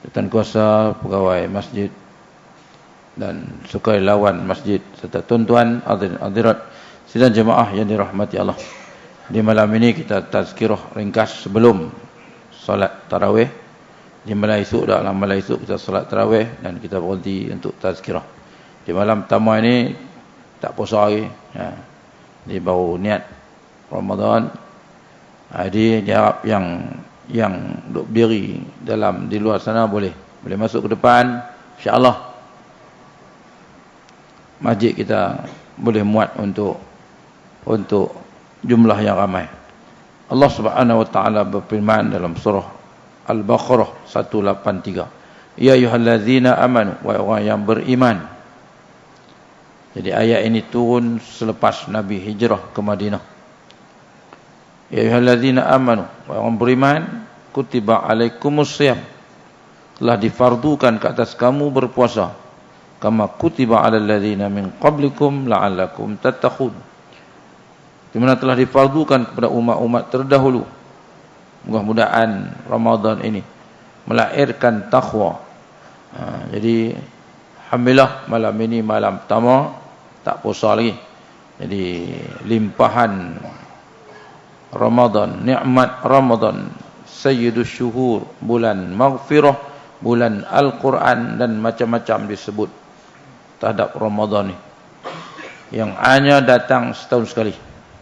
Jatuh kuasa pegawai masjid dan sukai lawan masjid serta tuan-tuan hadirat sidang jemaah yang dirahmati Allah. Di malam ini kita tazkirah ringkas sebelum solat tarawih. Di malam esok dalam malam esok kita solat tarawih dan kita berhenti untuk tazkirah. Di malam pertama ini tak puasa lagi. Ya. Di baru niat Ramadan. Jadi diharap yang yang duduk berdiri dalam di luar sana boleh boleh masuk ke depan insyaallah. Masjid kita boleh muat untuk untuk jumlah yang ramai. Allah Subhanahu wa taala berfirman dalam surah Al-Baqarah 183 ya ayyuhallazina amanu wa orang yang beriman. Jadi ayat ini turun selepas Nabi hijrah ke Madinah Ya ayyuhallazina amanu wa orang beriman kutiba alaikumusiyam telah difardukan ke atas kamu berpuasa. Kama kutiba alal ladzina min qablikum la'allakum tattaqun. Di mana telah difardukan kepada umat-umat terdahulu. Mudah-mudahan Ramadan ini melahirkan takwa ha, jadi alhamdulillah malam ini malam pertama tak puasa lagi. Jadi limpahan Ramadan, nikmat Ramadan, sayyidus syuhur, bulan maghfirah, bulan Al-Quran dan macam-macam disebut terhadap Ramadan ni. Yang hanya datang setahun sekali.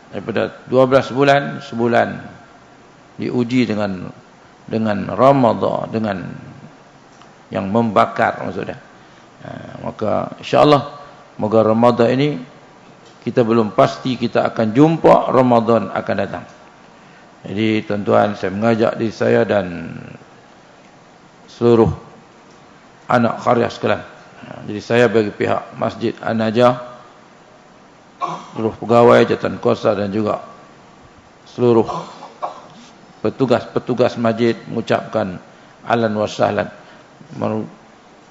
Daripada 12 bulan, sebulan diuji dengan dengan Ramadan, dengan yang membakar maksudnya. Ha, maka insya-Allah moga Ramadan ini kita belum pasti kita akan jumpa Ramadan akan datang. Jadi tuan-tuan saya mengajak diri saya dan seluruh anak karya sekalian. Jadi saya bagi pihak Masjid An-Najah seluruh pegawai jatan kuasa dan juga seluruh petugas-petugas masjid mengucapkan alan wa sahlan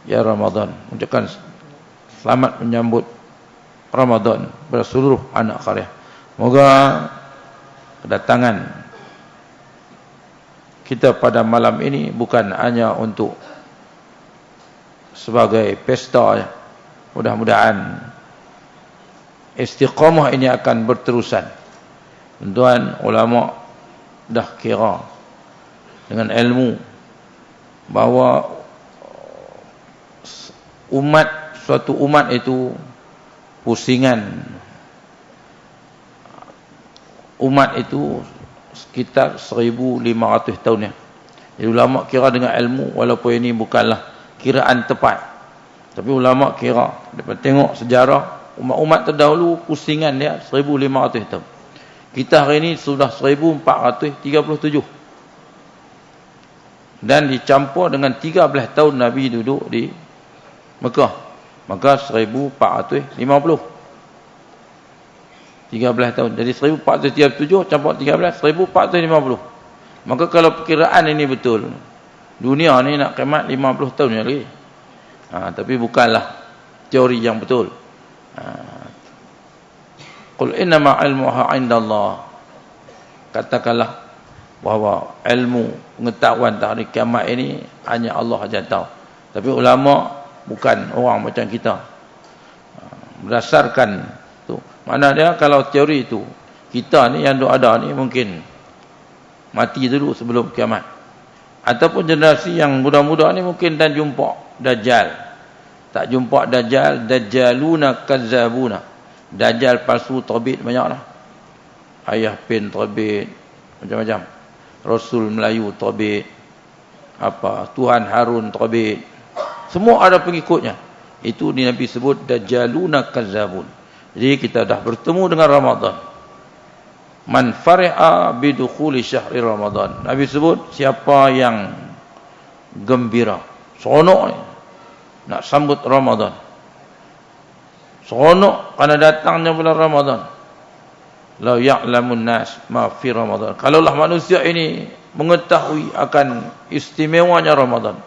ya Ramadan mengucapkan selamat menyambut Ramadan kepada seluruh anak karya. Moga kedatangan kita pada malam ini bukan hanya untuk sebagai pesta ya. mudah-mudahan istiqamah ini akan berterusan tuan ulama dah kira dengan ilmu bahawa umat suatu umat itu pusingan umat itu sekitar 1500 tahun ya. Jadi ulama kira dengan ilmu walaupun ini bukanlah kiraan tepat. Tapi ulama kira dapat tengok sejarah umat-umat terdahulu pusingan dia 1500 tahun. Kita hari ini sudah 1437. Dan dicampur dengan 13 tahun Nabi duduk di Mekah. Maka 1450. 13 tahun. Jadi 1437 campur 13 1450. Maka kalau perkiraan ini betul, dunia ni nak kiamat 50 tahun lagi. Ha, tapi bukanlah teori yang betul. Ha. Qul inna ma ilmuha 'indallah. Katakanlah bahawa ilmu pengetahuan hari kiamat ini hanya Allah saja tahu. Tapi ulama bukan orang macam kita. Ha, berdasarkan mana dia kalau teori itu kita ni yang ada ni mungkin mati dulu sebelum kiamat. Ataupun generasi yang muda-muda ni mungkin dan jumpa dajjal. Tak jumpa dajjal, dajjaluna kazzabuna. Dajjal palsu terbit banyaklah. Ayah pin terbit macam-macam. Rasul Melayu terbit. Apa Tuhan Harun terbit. Semua ada pengikutnya. Itu ni Nabi sebut dajjaluna kazzabun. Jadi kita dah bertemu dengan Ramadan. Man fari'a bidukhuli syahri Ramadan. Nabi sebut siapa yang gembira, seronok nak sambut Ramadan. Seronok kerana datangnya bulan Ramadan. La ya'lamun nas ma fi Ramadan. Kalaulah manusia ini mengetahui akan istimewanya Ramadan,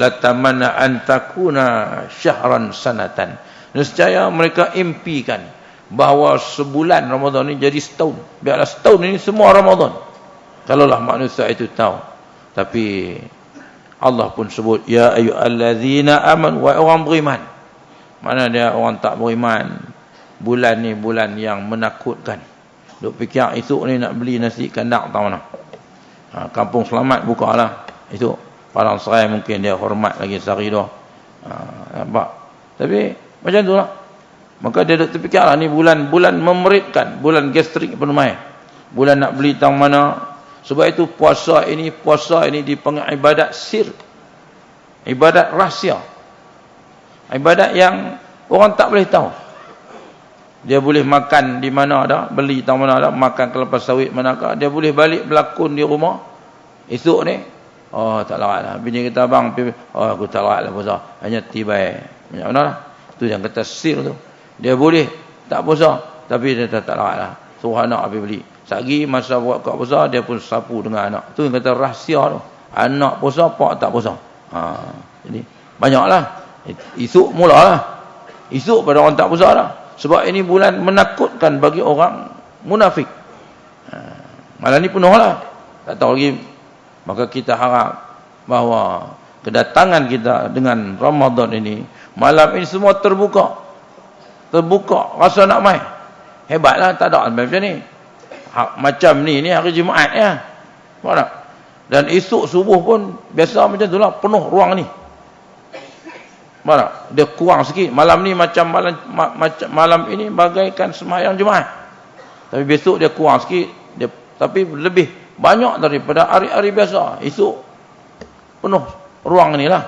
la tamanna an takuna syahran sanatan nescaya mereka impikan bahawa sebulan Ramadan ini jadi setahun. Biarlah setahun ini semua Ramadan. Kalaulah manusia itu tahu. Tapi Allah pun sebut ya ayyuhallazina amanu wa orang beriman. Mana dia orang tak beriman? Bulan ni bulan yang menakutkan. Duk fikir esok ni nak beli nasi kandak tahu mana. Ha, kampung selamat buka lah itu padang serai mungkin dia hormat lagi sehari tu ha, nampak? Tapi macam tu lah maka dia duk terfikir lah ni bulan bulan memeritkan bulan gastrik pun main bulan nak beli tahu mana sebab itu puasa ini puasa ini dipanggil ibadat sir. Ibadat rahsia. Ibadat yang orang tak boleh tahu. Dia boleh makan di mana ada, beli tahu mana ada, makan kelapa sawit manakah. Dia boleh balik berlakon di rumah. Esok ni, oh tak larat lah. Bini kita abang, oh aku tak larat lah puasa. Hanya tiba. Macam mana lah. Itu yang kata sir tu. Dia boleh tak puasa, tapi dia tak, tak larat lah. Suruh anak habis beli. Sagi masa buat kat puasa dia pun sapu dengan anak. Tu yang kata rahsia tu. Anak puasa pak tak puasa. Ha, jadi banyaklah. Isuk mulalah. Isuk pada orang tak puasa lah. Sebab ini bulan menakutkan bagi orang munafik. Ha, malam ni penuh lah. Tak tahu lagi. Maka kita harap bahawa kedatangan kita dengan Ramadan ini malam ini semua terbuka. Terbuka rasa nak main. Hebatlah tak ada macam ni ha, macam ni ni hari Jumaat ya. Faham Dan esok subuh pun biasa macam itulah penuh ruang ni. Faham Dia kurang sikit. Malam ni macam malam ma, macam malam ini bagaikan sembahyang Jumaat. Tapi besok dia kurang sikit. Dia tapi lebih banyak daripada hari-hari biasa. Esok penuh ruang ni lah.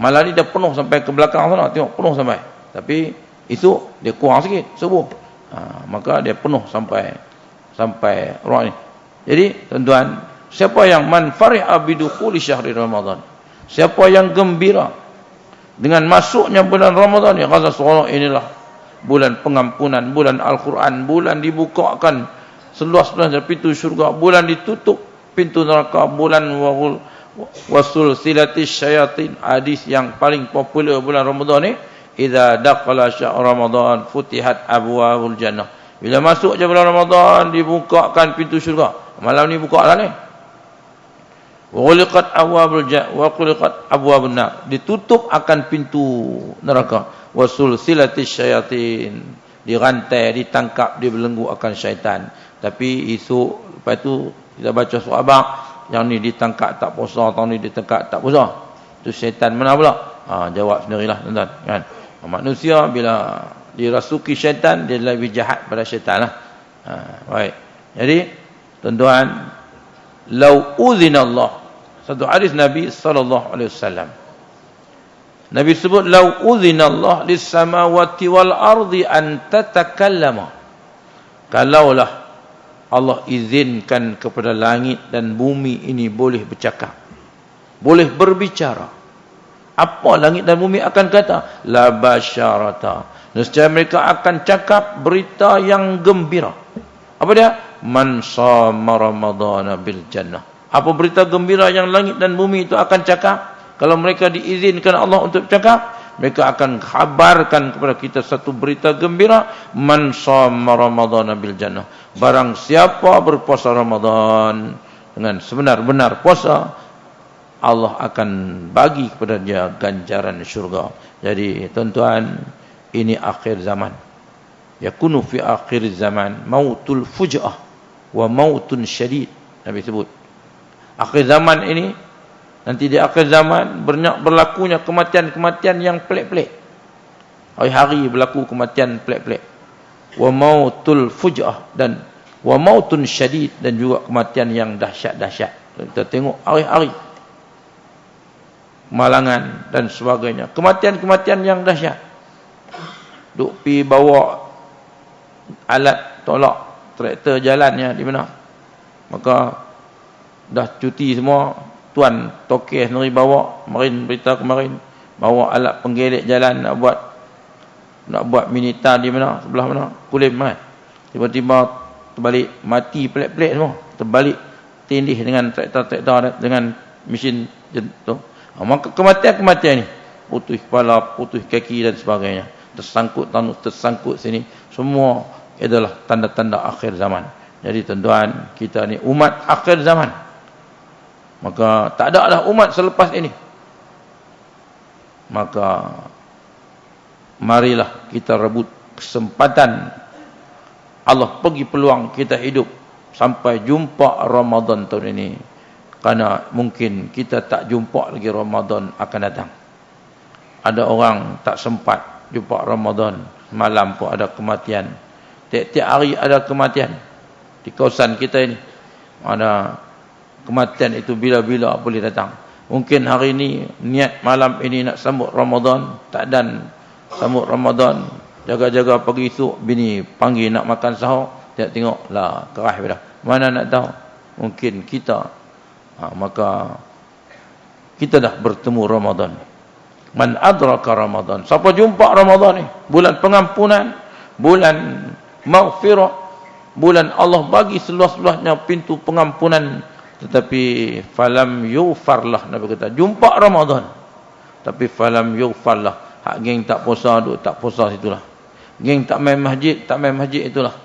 Malam ni dia penuh sampai ke belakang sana. Tengok penuh sampai. Tapi esok dia kurang sikit subuh. Ha, maka dia penuh sampai sampai ruang ini. Jadi tuan-tuan, siapa yang man fariha bidukhuli syahri Ramadan? Siapa yang gembira dengan masuknya bulan Ramadan ya kata seorang inilah bulan pengampunan, bulan Al-Quran, bulan dibukakan seluas-luas pintu syurga, bulan ditutup pintu neraka, bulan wahul wasul silati syayatin hadis yang paling popular bulan Ramadan ni idza daqala syahr Ramadan futihat abwaabul jannah bila masuk je bulan Ramadan dibukakan pintu syurga. Malam ni buka lah ni. Ghuliqat abwabul ja wa quliqat abwabun nar. Ditutup akan pintu neraka. Wasul silatis syayatin. Dirantai, ditangkap, dibelenggu akan syaitan. Tapi esok lepas tu kita baca surah abang yang ni ditangkap tak puasa, tahun ni ditangkap tak puasa. Tu syaitan mana pula? Ha, jawab sendirilah tuan-tuan kan. Manusia bila dirasuki syaitan dia lebih jahat pada syaitan lah. Ha, baik. Jadi tuan-tuan lau Allah satu hadis Nabi sallallahu alaihi wasallam Nabi sebut lau Allah lis samawati wal ardi an tatakallama kalaulah Allah izinkan kepada langit dan bumi ini boleh bercakap boleh berbicara apa langit dan bumi akan kata la basyarata Nescaya mereka akan cakap berita yang gembira. Apa dia? Man sama Ramadhan bil jannah. Apa berita gembira yang langit dan bumi itu akan cakap? Kalau mereka diizinkan Allah untuk cakap, mereka akan kabarkan kepada kita satu berita gembira. Man sama Ramadhan bil jannah. Barang siapa berpuasa Ramadan dengan sebenar-benar puasa, Allah akan bagi kepada dia ganjaran syurga. Jadi tuan-tuan, ini akhir zaman yakunu fi akhir zaman mautul fujah wa mautun syadid Nabi sebut akhir zaman ini nanti di akhir zaman banyak berlakunya kematian-kematian yang pelik-pelik. Hari-hari berlaku kematian pelik-pelik. Wa mautul fujah dan wa mautun syadid dan juga kematian yang dahsyat-dahsyat. Kita tengok hari-hari. Malangan dan sebagainya. Kematian-kematian yang dahsyat. Duk pi bawa alat tolak traktor jalannya di mana? Maka dah cuti semua tuan tokeh sendiri bawa marin berita kemarin bawa alat penggelek jalan nak buat nak buat minita di mana sebelah mana kulim kan tiba-tiba terbalik mati pelik-pelik semua. Terbalik tindih dengan traktor-traktor dengan mesin tu. Maka kematian-kematian ni putus kepala putus kaki dan sebagainya. Tersangkut tanah tersangkut sini. Semua adalah tanda-tanda akhir zaman. Jadi tuan-tuan kita ni umat akhir zaman maka tak ada lah umat selepas ini. Maka marilah kita rebut kesempatan Allah bagi peluang kita hidup sampai jumpa Ramadan tahun ini. Kerana mungkin kita tak jumpa lagi Ramadan akan datang. Ada orang tak sempat jumpa Ramadan malam pun ada kematian. Tiap-tiap hari ada kematian di kawasan kita ini. Ada kematian itu bila-bila boleh datang. Mungkin hari ini niat malam ini nak sambut Ramadan tak dan sambut Ramadan jaga-jaga pagi esok bini panggil nak makan sahur tengok tengok lah kerah dah. Mana nak tahu? Mungkin kita ha, maka kita dah bertemu Ramadan. Man adraka Ramadan. Siapa jumpa Ramadan ni? Bulan pengampunan bulan maghfirah bulan Allah bagi seluas-luasnya pintu pengampunan tetapi falam yufarlah Nabi kata jumpa Ramadan. Tapi falam yufarlah hak geng tak puasa duk tak puasa situlah. Geng tak main masjid tak main masjid itulah.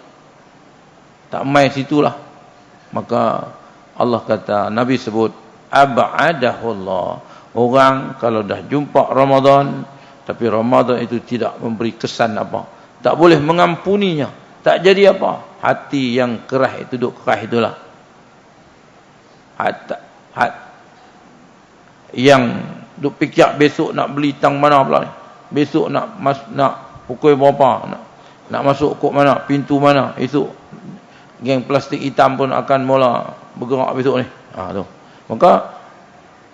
Tak main situlah. Maka Allah kata Nabi sebut ab'adahullah. Orang kalau dah jumpa Ramadan tapi Ramadan itu tidak memberi kesan apa. Tak boleh mengampuninya. Tak jadi apa. Hati yang kerah itu duk kerah itulah hat, hat yang duk fikir besok nak beli tang mana pula ni? Besok nak mas, nak pukul berapa nak, nak masuk kok mana? Pintu mana? Esok geng plastik hitam pun akan mula bergerak besok ni. Ha, tu. maka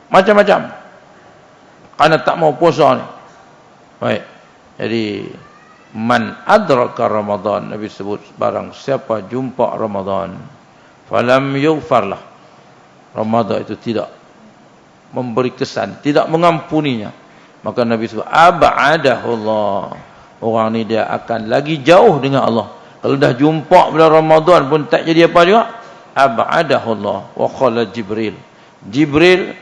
macam-macam. Kerana tak mau puasa ni. Baik. Jadi man adraka ramadan nabi sebut barang siapa jumpa ramadan falam yughfarlah ramadan itu tidak memberi kesan tidak mengampuninya. Maka nabi sebut abadahullah. Orang ni dia akan lagi jauh dengan Allah. Kalau dah jumpa bulan ramadan pun tak jadi apa juga abadahullah. Wa khala jibril. Jibril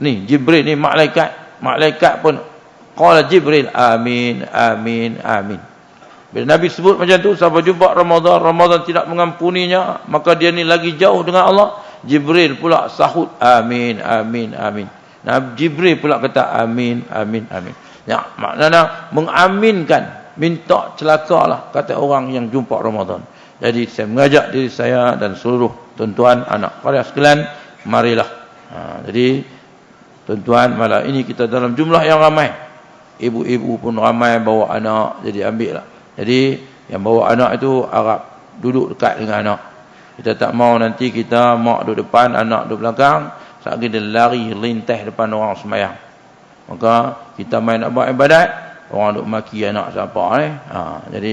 ni jibril ni malaikat. Malaikat pun Qala Jibril amin amin amin. Bila Nabi sebut macam tu siapa jumpa Ramadan Ramadan tidak mengampuninya maka dia ni lagi jauh dengan Allah. Jibril pula sahut amin amin amin. Nabi Jibril pula kata amin amin amin. Ya maknanya mengaminkan minta celakalah kata orang yang jumpa Ramadan. Jadi saya mengajak diri saya dan seluruh tuan-tuan anak para sekalian marilah. Ha, jadi tuan-tuan malam ini kita dalam jumlah yang ramai ibu-ibu pun ramai bawa anak jadi ambil lah jadi yang bawa anak itu Arab duduk dekat dengan anak. Kita tak mau nanti kita mak duduk depan anak duduk belakang saat dia lari lintah depan orang semayang maka kita main nak buat ibadat orang duduk maki anak siapa eh? Ha, jadi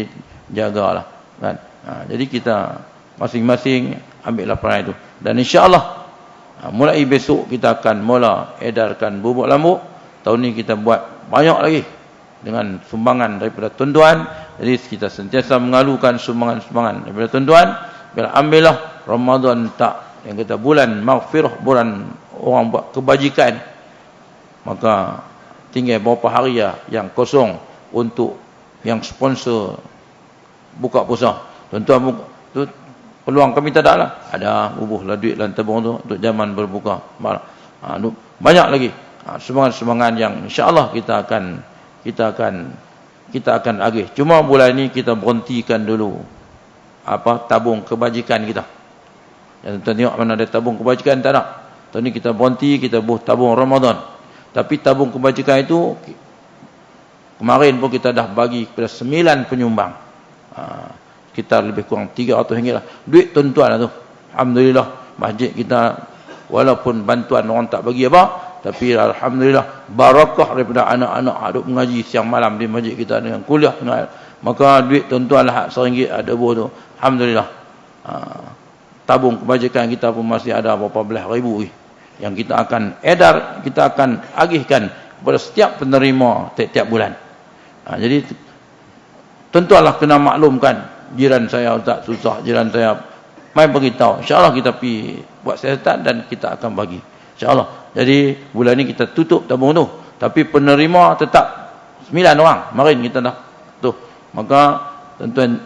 jagalah kan? Ha, jadi kita masing-masing ambil laporan itu. Dan insyaAllah ha, mulai besok kita akan mula edarkan bubuk lambu tahun ni kita buat banyak lagi dengan sumbangan daripada tuan-tuan jadi kita sentiasa mengalukan sumbangan-sumbangan. Daripada tuan-tuan bila ambillah Ramadan tak yang kata bulan maghfirah bulan orang buat kebajikan maka tinggal beberapa hari ya yang kosong untuk yang sponsor buka puasa. Tuan-tuan tu peluang kami tak ada lah. Ada bubuhlah duit dalam tabung tu untuk zaman berbuka. Ha, banyak lagi. Ha, semangat-semangat yang insya-Allah kita akan kita akan kita akan agih. Cuma bulan ini kita berhentikan dulu apa tabung kebajikan kita. Yang tuan tengok mana ada tabung kebajikan tak ada. Tahun ni kita berhenti, kita buh tabung Ramadan. Tapi tabung kebajikan itu kemarin pun kita dah bagi kepada sembilan penyumbang. Ha, sekitar lebih kurang 300 ringgit lah. Duit tuan-tuan lah tu. Alhamdulillah masjid kita walaupun bantuan orang tak bagi apa, tapi alhamdulillah barakah daripada anak-anak aduk mengaji siang malam di masjid kita dengan kuliah dengan maka duit tuan-tuan lah seringgit ada buah tu. Alhamdulillah. Ha, tabung kebajikan kita pun masih ada berapa belah ribu yang kita akan edar kita akan agihkan kepada setiap penerima tiap-tiap bulan. Ha, jadi tuan-tuanlah kena maklumkan jiran saya tak susah jiran saya. Mai beritahu insyaallah kita pi buat siasatan dan kita akan bagi. Insyaallah jadi bulan ni kita tutup tabung tu. Tapi penerima tetap sembilan orang. Marin kita dah tu. Maka tuan-tuan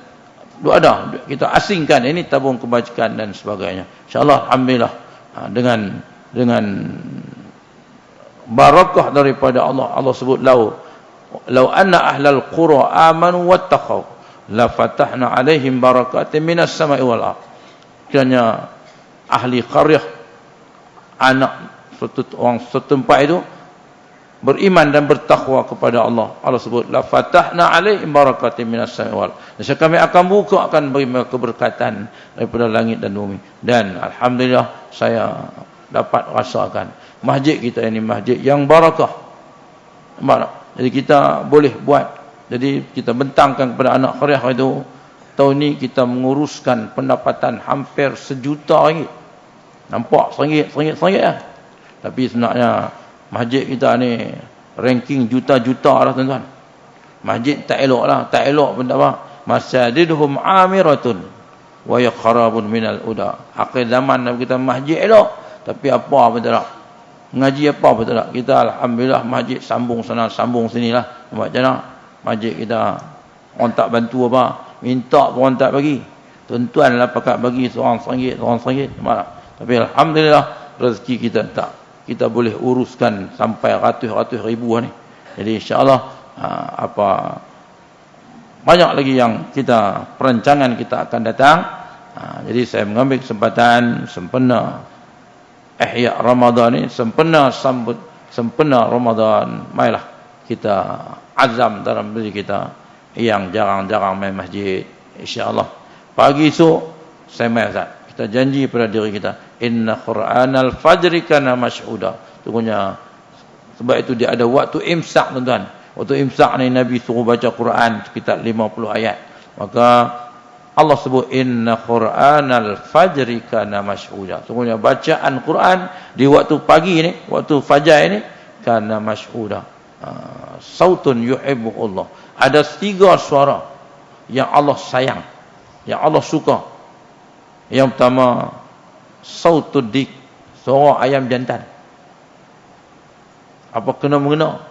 dua ada kita asingkan ini tabung kebajikan dan sebagainya. Insya-Allah alhamdulillah ha, dengan dengan barakah daripada Allah Allah sebut lau lau anna ahlal qura amanu wattaqau la fatahna alaihim barakatin minas sama'i wal ardh kiranya ahli qaryah anak suatu orang setempat itu beriman dan bertakwa kepada Allah. Allah sebut la fatahna alaihim barakatin minas sama'i wal kami akan buka akan beri mereka keberkatan daripada langit dan bumi. Dan alhamdulillah saya dapat rasakan masjid kita ini masjid yang barakah. Barak. Jadi kita boleh buat. Jadi kita bentangkan kepada anak qaryah itu tahun ni kita menguruskan pendapatan hampir sejuta ringgit. Nampak seringgit, seringgit, seringgit lah. Tapi sebenarnya masjid kita ni ranking juta-juta lah tuan-tuan. Masjid tak elok lah. Tak elok pun tak apa. Masjidhum amiratun. Wa yakharabun minal uda. Akhir zaman kita masjid elok. Tapi apa pun tak Ngaji apa pun tak Kita Alhamdulillah masjid sambung sana sambung sini lah. Nampak macam mana? Masjid kita orang tak bantu apa. Minta pun orang tak bagi. Tuan-tuan lah pakat bagi seorang seringgit, seorang seringgit. Tapi Alhamdulillah rezeki kita tak kita boleh uruskan sampai ratus-ratus ribu ni. Jadi insya-Allah ha, apa banyak lagi yang kita perancangan kita akan datang. Ha, jadi saya mengambil kesempatan sempena ihya Ramadan ni sempena sambut sempena Ramadan mailah kita azam dalam diri kita yang jarang-jarang main masjid insya-Allah. Pagi esok saya mai Ustaz. Kita janji pada diri kita inna qur'anal fajri kana mash'uda sungguhnya sebab itu dia ada waktu imsak tuan-tuan. Waktu imsak ni nabi suruh baca Quran sekitar 50 ayat. Maka Allah sebut inna qur'anal fajri kana mash'uda sungguhnya bacaan Quran di waktu pagi ni waktu fajar ini kana mash'uda uh, sautun yuhibbu Allah ada tiga suara yang Allah sayang yang Allah suka. Yang pertama sautud dik. Suara ayam jantan. Apa kena mengena?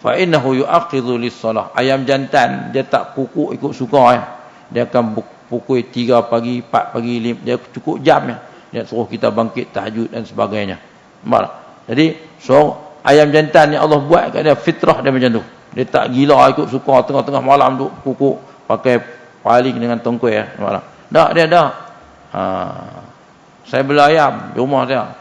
Fa innahu yu'aqidhu lis-salah. Ayam jantan dia tak pukul ikut suka ya. dia akan pukul 3 pagi 4 pagi 5 dia cukup jam ya. dia suruh kita bangkit tahajud dan sebagainya. Nampak jadi so ayam jantan yang Allah buat kat dia fitrah dia macam tu. Dia tak gila ikut suka tengah-tengah malam tu pukul pakai paling dengan tongkoi ya. Nampak tak? Dia dah. Ha saya beli ayam di rumah saya.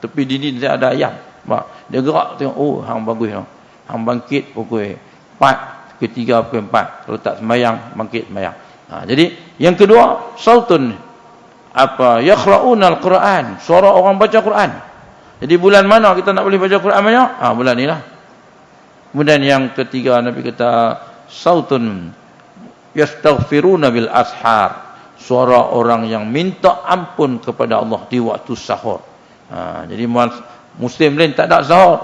Tepi dinding saya ada ayam. Mak, dia gerak tengok, oh, hang bagus hang. Hang bangkit pukul 4, pukul 3, pukul 4. Kalau tak sembahyang, bangkit sembahyang. Ha, jadi, yang kedua, sautun apa? Yakhra'una al-Quran. Suara orang baca Quran. Jadi bulan mana kita nak boleh baca Quran banyak? Ha, bulan inilah. Kemudian yang ketiga Nabi kata sautun yastaghfiruna bil ashar suara orang yang minta ampun kepada Allah di waktu sahur. Ha, jadi muslim lain tak ada sahur.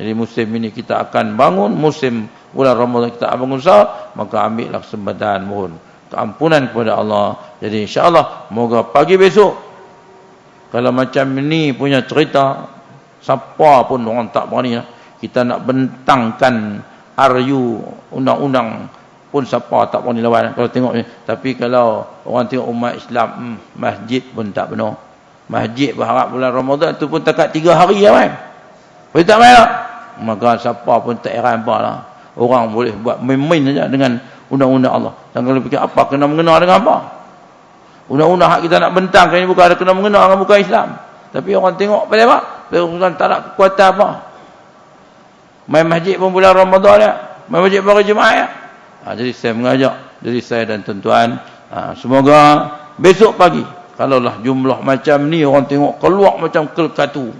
Jadi musim ini kita akan bangun, musim bulan Ramadan kita akan bangun sahur, maka ambillah kesempatan mohon keampunan kepada Allah. Jadi insya-Allah moga pagi besok kalau macam ini punya cerita siapa pun orang tak berani lah. Kita nak bentangkan RU undang-undang pun siapa tak berani lawan kalau tengok tapi kalau orang tengok umat Islam hmm, masjid pun tak benar masjid berharap bulan Ramadan tu pun takat 3 hari ya kan boleh tak main maka siapa pun tak heran lah. Orang boleh buat main-main saja dengan undang-undang Allah. Dan kalau fikir apa kena mengenal dengan apa? Undang-undang hak kita nak bentang ini bukan ada kena mengenal dengan bukan Islam. Tapi orang tengok pada apa Bukan tak ada kekuatan apa? Main masjid pun bulan Ramadan ya. Main masjid bagi jemaah ya Ha, jadi saya mengajak diri saya dan tuan-tuan ha, semoga besok pagi kalaulah jumlah macam ni orang tengok keluar macam kelkatu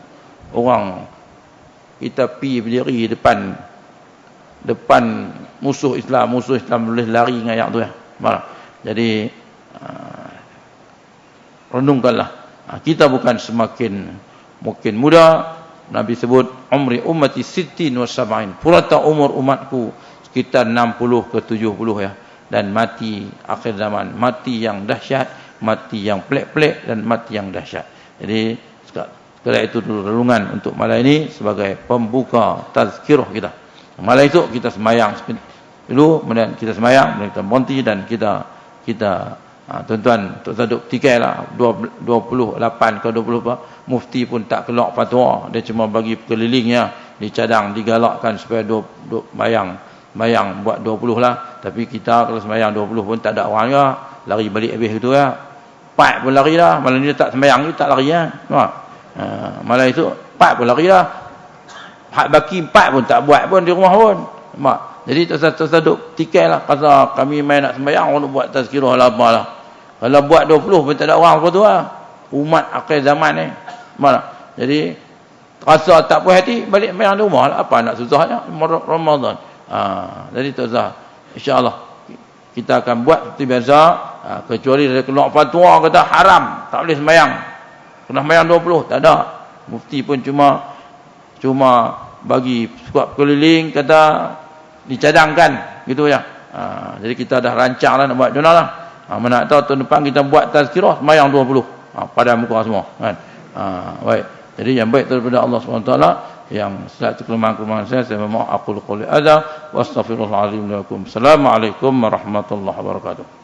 orang kita pi berdiri depan depan musuh Islam musuh Islam boleh lari dengan ayat tu ya. Malah. jadi uh, renungkanlah. Uh, kita bukan semakin mungkin muda. Nabi sebut umri ummati sittin wa sab'in. Purata umur umatku sekitar 60 ke 70 ya. Dan mati akhir zaman. Mati yang dahsyat mati yang pelik-pelik dan mati yang dahsyat. Jadi sekali itu renungan untuk malam ini sebagai pembuka tazkirah kita. Malam itu kita semayang dulu kemudian kita semayang kemudian kita monti dan kita kita ha, tuan-tuan Tok Saduk tikai lah. 28 ke 20 apa mufti pun tak kelak fatwa. Dia cuma bagi kelilingnya dicadang digalakkan supaya 20, bayang bayang buat 20 lah. Tapi kita kalau sembahyang 20 pun tak ada orang juga. Lari balik habis itu ya pat pun lari lah. Malam ni tak sembahyang ni tak lari ya ha. ha, malam itu pat pun lari lah. Hak baki empat pun tak buat pun di rumah pun. Mak jadi tak duk tikai lah. Kata kami main nak sembahyang orang buat tazkirah lah apa lah. Kalau buat 20 pun tak ada orang apa tu lah. Umat akhir zaman ni. Mana jadi rasa tak puas hati balik main di rumah lah. Apa nak susahnya? Ramadan ha, jadi tak usah insyaAllah kita akan buat seperti biasa ha, kecuali dari keluar fatwa kata haram tak boleh sembahyang. Kena sembahyang 20 tak ada. Mufti pun cuma cuma bagi skuad keliling kata dicadangkan gitu ya. Ha, jadi kita dah rancang lah nak buat jurnal lah. Ha, mana tahu tahun depan kita buat tazkirah semayang 20 ha, pada muka semua kan? Ha, baik. Jadi yang baik daripada Allah SWT yang satu kelemahan-kelemahan saya saya mohon aku quli ada wa astaghfirullahalazim lakum. Assalamualaikum warahmatullahi wabarakatuh